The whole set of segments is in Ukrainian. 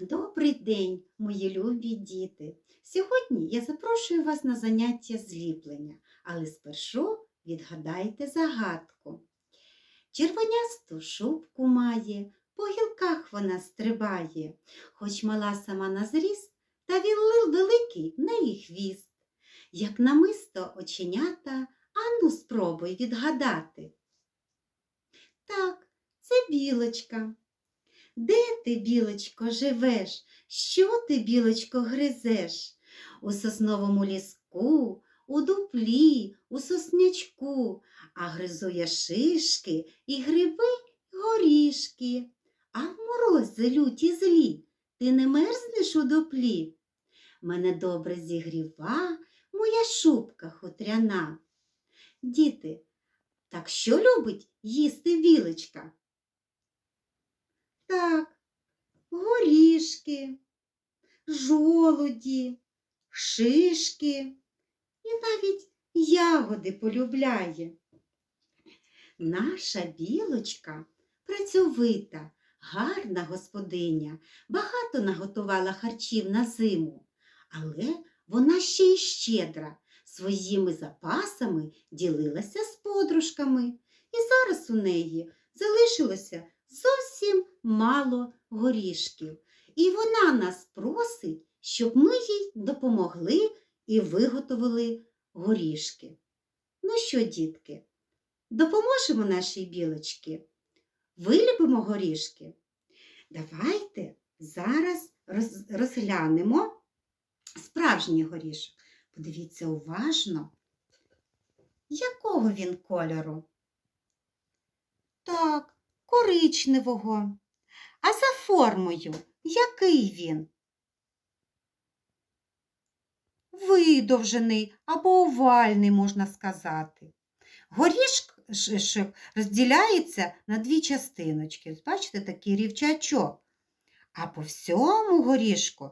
Добрий день, мої любі діти! Сьогодні я запрошую вас на заняття зліплення, але спершу відгадайте загадку. Червонясту шубку має, по гілках вона стрибає, хоч мала сама на зріст, та віллил великий в неї хвіст. Як намисто оченята, ану спробуй відгадати. Так, це білочка. Де ти, білочко, живеш? Що ти, білочко, гризеш? У сосновому ліску, у дуплі, у соснячку, а гризу я шишки і гриби горішки. А в морози люті злі, ти не мерзнеш у дуплі? Мене добре зігріва моя шубка хутряна. Діти, так що любить їсти білочка? Так, горішки, жолуді, шишки і навіть ягоди полюбляє. Наша білочка працьовита, гарна господиня, багато наготувала харчів на зиму, але вона ще й щедра, своїми запасами ділилася з подружками, і зараз у неї залишилося зовсім мало горішків, і вона нас просить, щоб ми їй допомогли і виготовили горішки. Ну що, дітки, допоможемо нашій білочці? Виліпимо горішки? Давайте зараз розглянемо справжній горішок. Подивіться уважно, якого він кольору? Так, коричневого. А за формою який він? Видовжений або овальний, можна сказати. Горішок розділяється на дві частиночки. Бачите, такий рівчачок. А по всьому горішку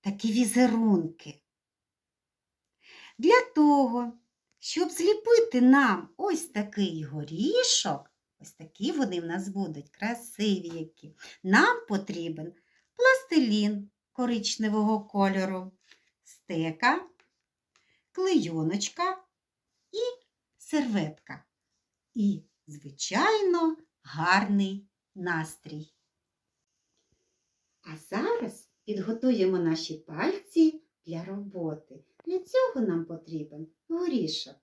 такі візерунки. Для того, щоб зліпити нам ось такий горішок, Ось такі вони в нас будуть красиві які. Нам потрібен пластилін коричневого кольору, стека, клейоночка і серветка. І, звичайно, гарний настрій. А зараз підготуємо наші пальці для роботи. Для цього нам потрібен горішок.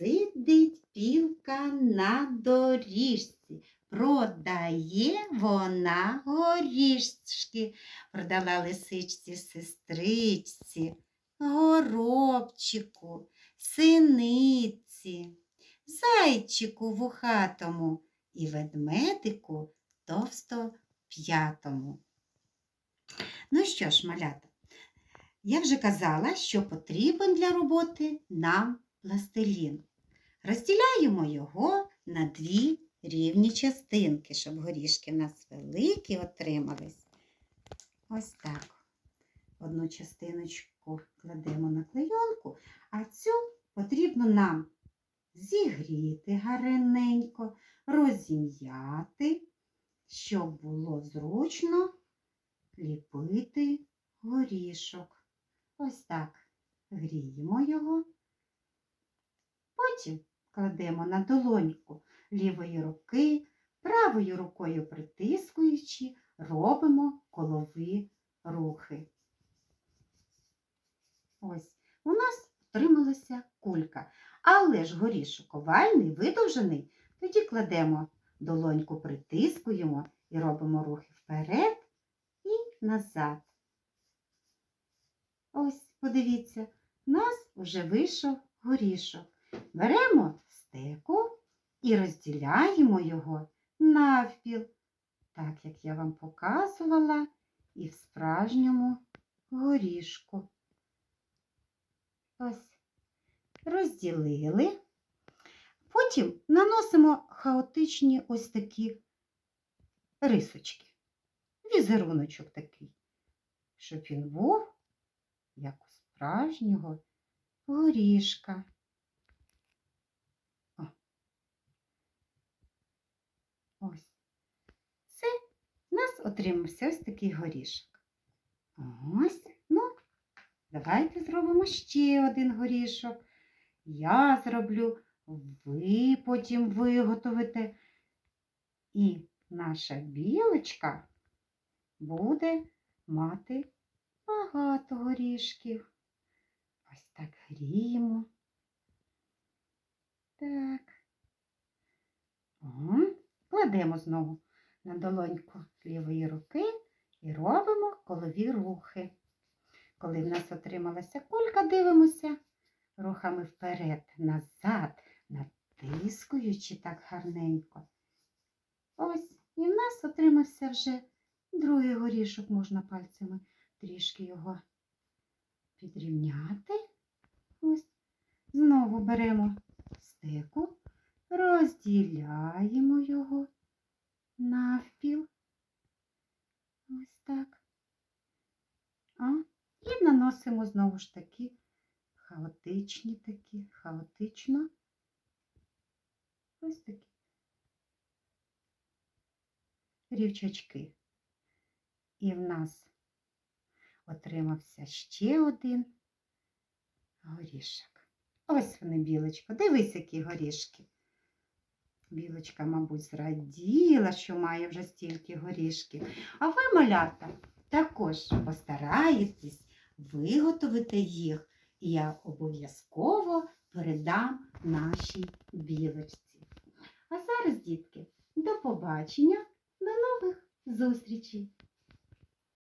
Сидить пілка на доріжці, продає вона горішки, продала лисичці сестричці, горобчику, синиці, зайчику вухатому і ведмедику товстоп'ятому. Ну що ж, малята, я вже казала, що потрібен для роботи нам пластилін. Розділяємо його на дві рівні частинки, щоб горішки в нас великі отримались. Ось так. Одну частиночку кладемо на клейонку, а цю потрібно нам зігріти гарненько, розім'яти, щоб було зручно ліпити горішок. Ось так гріємо його. Потім кладемо на долоньку лівої руки, правою рукою притискуючи, робимо колові рухи. Ось, у нас отрималася кулька. Але ж горішок овальний, видовжений, тоді кладемо долоньку, притискуємо і робимо рухи вперед і назад. Ось, подивіться, у нас вже вийшов горішок. Беремо стеку і розділяємо його навпіл, так як я вам показувала і в справжньому горішку. Ось, розділили. Потім наносимо хаотичні ось такі рисочки. Візеруночок такий, щоб він був як у справжнього горішка. О. Ось. Це в нас отримався ось такий горішок. Ось, ну, давайте зробимо ще один горішок. Я зроблю, ви потім виготовите. І наша білочка буде мати багато горішків. Ось так гріємо. Так. О, кладемо знову на долоньку лівої руки і робимо колові рухи. Коли в нас отрималася кулька, дивимося рухами вперед, назад, натискуючи так гарненько. Ось, і в нас отримався вже другий горішок, можна пальцями трішки його підрівняти. Ось. Знову беремо стеку, розділяємо його навпіл. Ось так. А, і наносимо знову ж таки хаотичні такі, хаотично. Ось такі рівчачки. І в нас отримався ще один горішок. Ось вони, білочко. Дивись, які горішки. Білочка, мабуть, зраділа, що має вже стільки горішків. А ви, малята, також постараєтесь виготовити їх, і я обов'язково передам нашій білочці. А зараз, дітки, до побачення, до нових зустрічей!